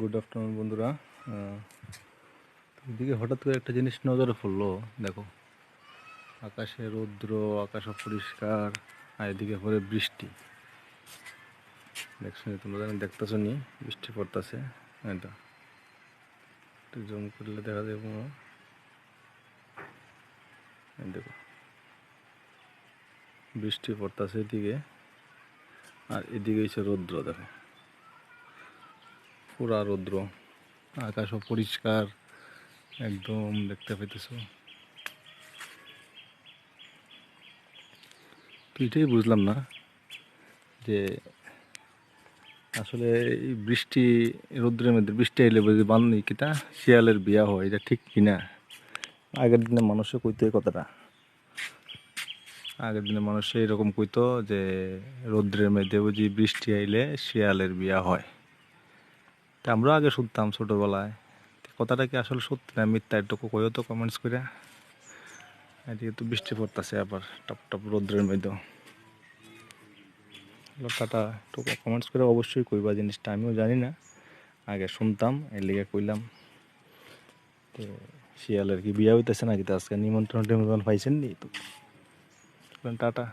Good afternoon বন্ধুরা। এদিকে হঠাৎ করে একটা জিনিস নজরে পড়ল, দেখো। আকাশে রৌদ্র, আকাশ পরিষ্কার আর এদিকে পরে বৃষ্টি। দেখছ তোমরা জানি, দেখতেছো নি, বৃষ্টি পড়তেছে এটা একটু জুম করলে দেখা যাবে। দেখো। বৃষ্টি পড়তেছে এদিকে, আর এদিকে হচ্ছে রৌদ্র, দেখো। পুরা রৌদ্র। আকাশও পরিষ্কার, একদম দেখতে পাইতেছ। তো এটাই বুঝলাম না যে আসলে এই বৃষ্টি, রৌদ্রের মধ্যে বৃষ্টি এলে বুঝি বান্ধি কিটা শিয়ালের বিয়া হয়, এটা ঠিক কিনা আগের দিনে মানুষে কইতো এই কথাটা। আগের দিনে মানুষে এরকম কইতো যে রৌদ্রের মধ্যে বুঝি বৃষ্টি আইলে শিয়ালের বিয়া হয়। তা আমরাও আগে শুনতাম ছোটোবেলায়। কথাটা কি আসলে সত্যি না মিথ্যা? একটু কইও তো কমেন্টস করে এদিকে তো বৃষ্টি পড়তেছে আবার, টপ টপ রৌদ্রের মধ্যে কথাটা একটু কমেন্টস করে অবশ্যই কইবা জিনিসটা, আমিও জানি না। আগে শুনতাম, এর লিগে কইলাম। তো শিয়ালের কি বিয়া হইতেছে নাকি? তো আজকে নিমন্ত্রণ টিমন্ত্রণ পাইছেন নি? তো টাটা।